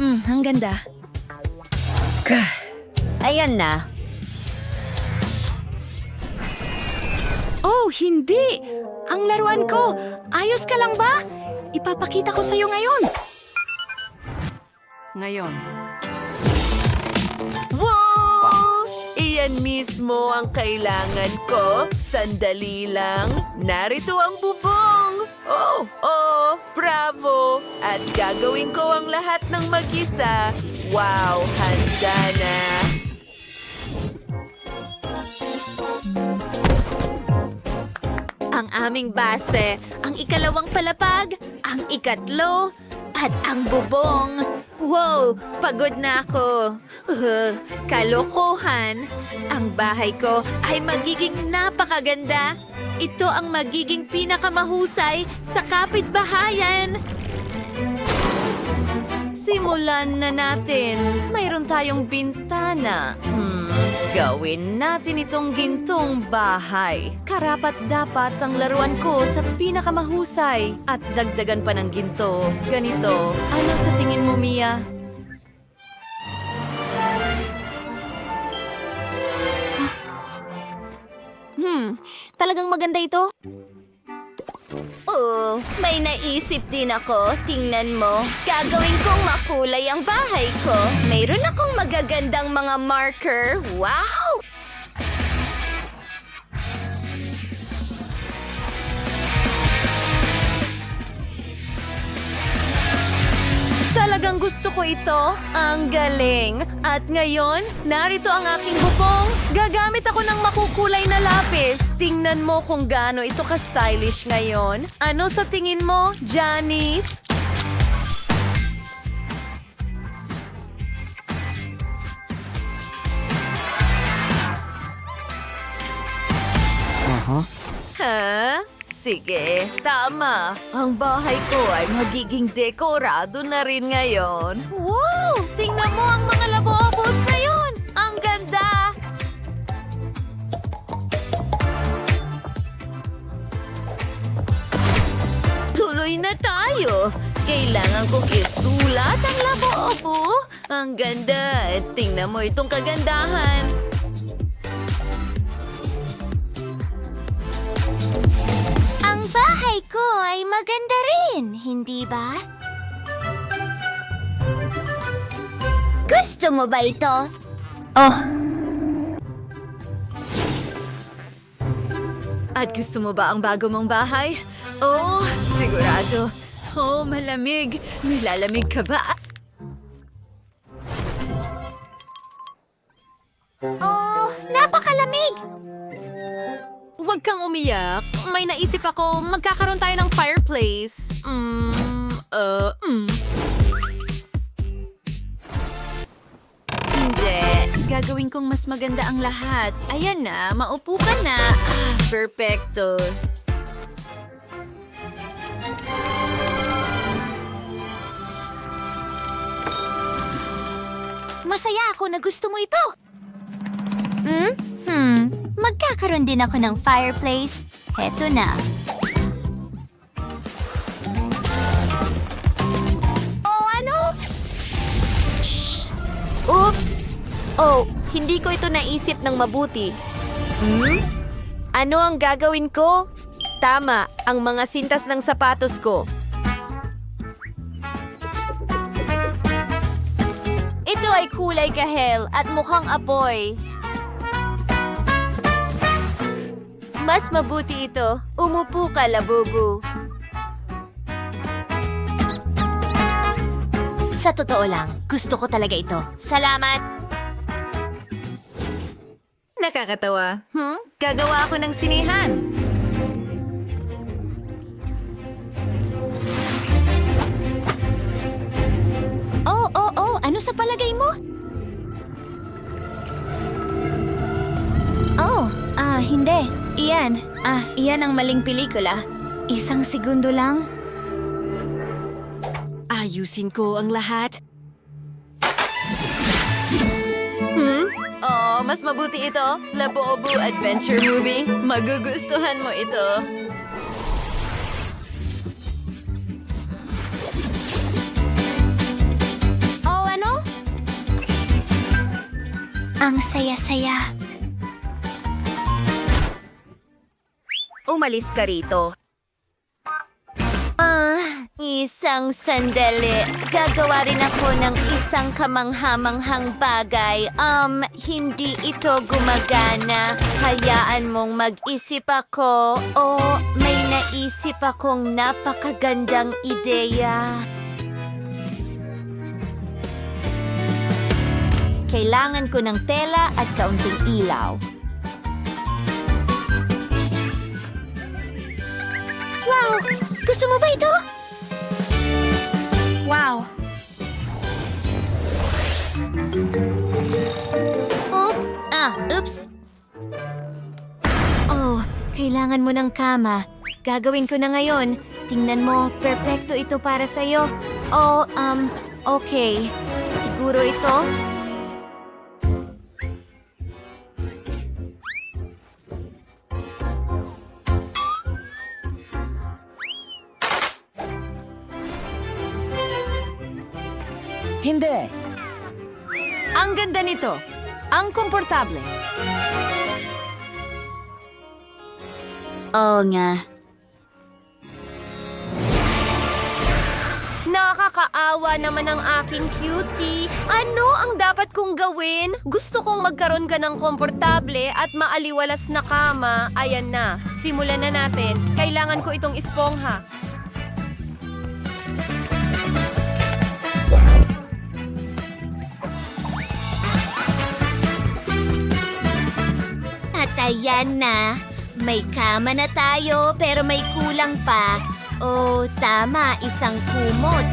Hmm, ang ganda. Ayan na. Oh, hindi! Ang laruan ko! Ayos ka lang ba? Ipapakita ko sa'yo ngayon. Ngayon. Wow! Iyan mismo ang kailangan ko. Sandali lang. Narito ang bubong. Oh, oh, bravo! At gagawin ko ang lahat ng mag-isa. Wow, handa na. Ang aming base, ang ikalawang palapag, ang ikatlo, at ang bubong. Wow, pagod na ako. Uh, kalokohan. Ang bahay ko ay magiging napakaganda. Ito ang magiging pinakamahusay sa kapitbahayan. Simulan na natin. Mayroon tayong bintana. Hmm, gawin natin itong gintong bahay. Karapat dapat ang laruan ko sa pinakamahusay. At dagdagan pa ng ginto. Ganito. Ano sa tingin mo, Mia? Hmm, talagang maganda ito. Oo, may naisip din ako. Tingnan mo. Gagawin kong makulay ang bahay ko. Mayroon akong magagandang mga marker. Wow! Talagang gusto ko ito. Ang galing. At ngayon, narito ang aking bubong. Ako ng makukulay na lapis. Tingnan mo kung gaano ito ka-stylish ngayon. Ano sa tingin mo, Janice? Ha? Sige, tama. Ang bahay ko ay magiging dekorado na rin ngayon. Wow! Tingnan mo ang mga labobos na yon! Tuloy na tayo. Kailangan kong isulat ang labobo. Ang ganda. Tingnan mo itong kagandahan. Ang bahay ko ay maganda rin, hindi ba? Gusto mo ba ito? Oh, At gusto mo ba ang bago mong bahay? Oh, sigurado. Oh, malamig. Nilalamig ka ba? Oh, napakalamig! huwag kang umiyak. May naisip ako, magkakaroon tayo ng fireplace. Mm, uh, mm. Hindi. Gagawin kong mas maganda ang lahat. Ayan na, maupo ka na. Ah, perfecto. Masaya ako na gusto mo ito. Hmm? Hmm. Magkakaroon din ako ng fireplace. Heto na. Oh, ano? Shh! Oops! Oh, hindi ko ito naisip ng mabuti. Hmm? Ano ang gagawin ko? Tama, ang mga sintas ng sapatos ko. Ito ay kulay kahel at mukhang apoy. Mas mabuti ito. Umupo ka, labubu. Sa totoo lang, gusto ko talaga ito. Salamat! Nakakatawa. Hmm? Gagawa ako ng sinihan. yan? Ah, iyan ang maling pelikula. Isang segundo lang. Ayusin ko ang lahat. Hmm? Oh, mas mabuti ito. Labuobu Adventure Movie. Magugustuhan mo ito. Oh, ano? Ang saya-saya. Umalis ka rito. Ah, isang sandali. Gagawa rin ako ng isang kamanghamanghang bagay. Um, hindi ito gumagana. Hayaan mong mag-isip ako. O may naisip akong napakagandang ideya. Kailangan ko ng tela at kaunting ilaw. Wow! Gusto mo ba ito? Wow! Oop! Ah, oops! Oh, kailangan mo ng kama. Gagawin ko na ngayon. Tingnan mo, perpekto ito para sa'yo. Oh, um, okay. Siguro ito? Ang ganda nito. Ang komportable. Oo nga. Nakakaawa naman ang aking cutie. Ano ang dapat kong gawin? Gusto kong magkaroon ka ng komportable at maaliwalas na kama. Ayan na, simulan na natin. Kailangan ko itong espongha. Ayan na. May kama na tayo pero may kulang pa. Oh, tama, isang kumot.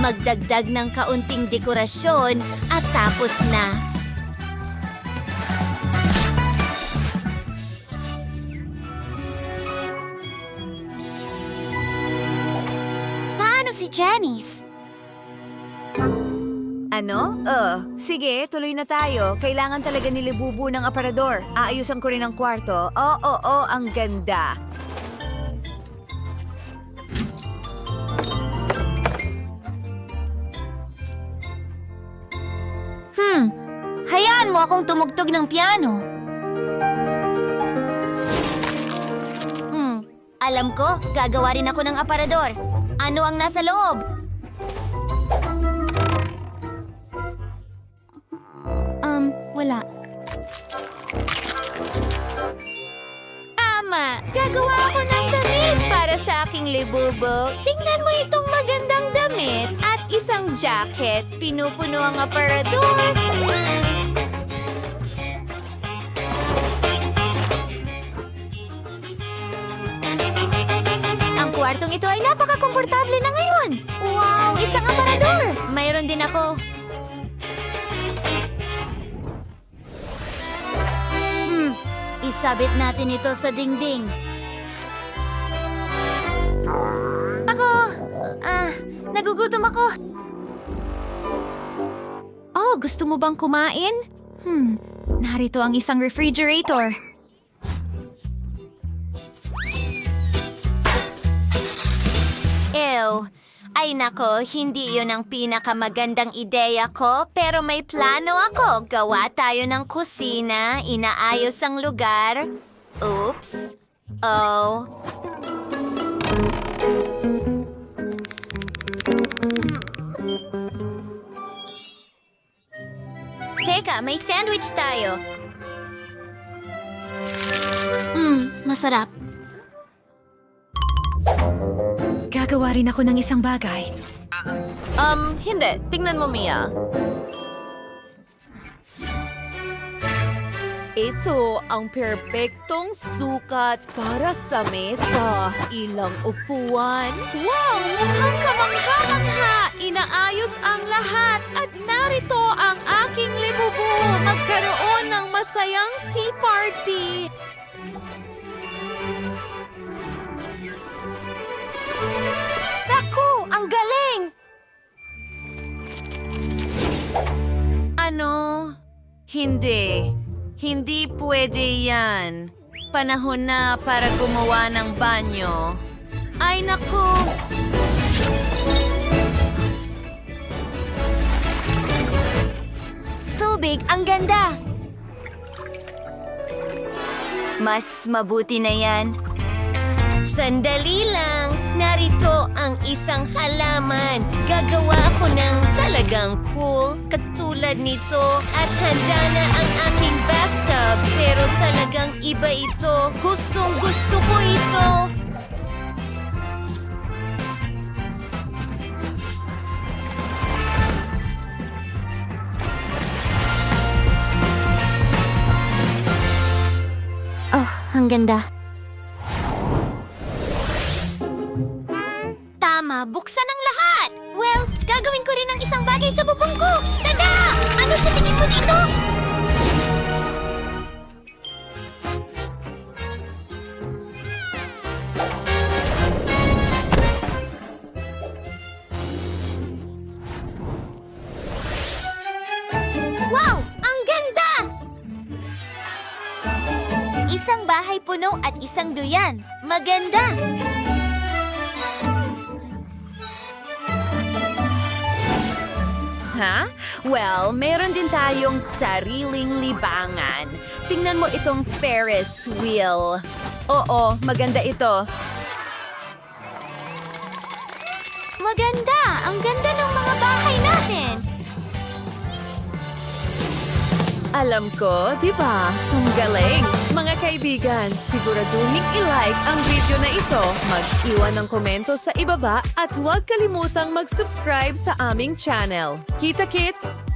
Magdagdag ng kaunting dekorasyon at tapos na. Paano si Janice? Ano? Uh, sige, tuloy na tayo. Kailangan talaga nilibubu ng aparador. Aayusan ko rin ang kwarto. Oo, oo, oo, ang ganda. Hmm, hayaan mo akong tumugtog ng piano. Hmm, alam ko, gagawa rin ako ng aparador. Ano ang nasa loob? Wala. Ama, gagawa ako ng damit para sa aking libubo. Tingnan mo itong magandang damit at isang jacket. Pinupuno ang aparador. Ang kwartong ito ay napaka-komportable na ngayon. Wow, isang aparador! Mayroon din ako. Isabit natin ito sa dingding. Ako, ah, nagugutom ako. Oh, gusto mo bang kumain? Hmm, narito ang isang refrigerator. Ew. Ay nako, hindi yun ang pinakamagandang ideya ko, pero may plano ako. Gawa tayo ng kusina, inaayos ang lugar. Oops. Oh. Teka, may sandwich tayo. Hmm, masarap. Gagawa rin ako ng isang bagay. Um, hindi. Tingnan mo, Mia. Ito ang perpektong sukat para sa mesa. Ilang upuan. Wow! Mukhang kamangha-mangha! Inaayos ang lahat at narito ang aking libubo! Magkaroon ng masayang tea party! Hindi pwede yan. Panahon na para gumawa ng banyo. Ay naku! Tubig, ang ganda! Mas mabuti na yan. Sandali lang. Narito ang isang halaman. Gagawa ko ng talagang cool katulad nito. At handa na ang aking bathtub. Pero talagang iba ito. Gustong gusto ko ito. Oh, ang ganda. Hmm, tama, buksan ang lahat! Well, gagawin ko rin ang isang bagay sa bubong ko! Tada! Ano sa tingin mo dito? Isang bahay puno at isang duyan. Maganda! Ha? Well, meron din tayong sariling libangan. Tingnan mo itong Ferris wheel. Oo, maganda ito. Maganda! Ang ganda ng mga bahay natin! Alam ko, di ba? Ang galing! Mga kaibigan, siguraduhin i-like ang video na ito, mag-iwan ng komento sa ibaba at huwag kalimutang mag-subscribe sa aming channel. Kita kits!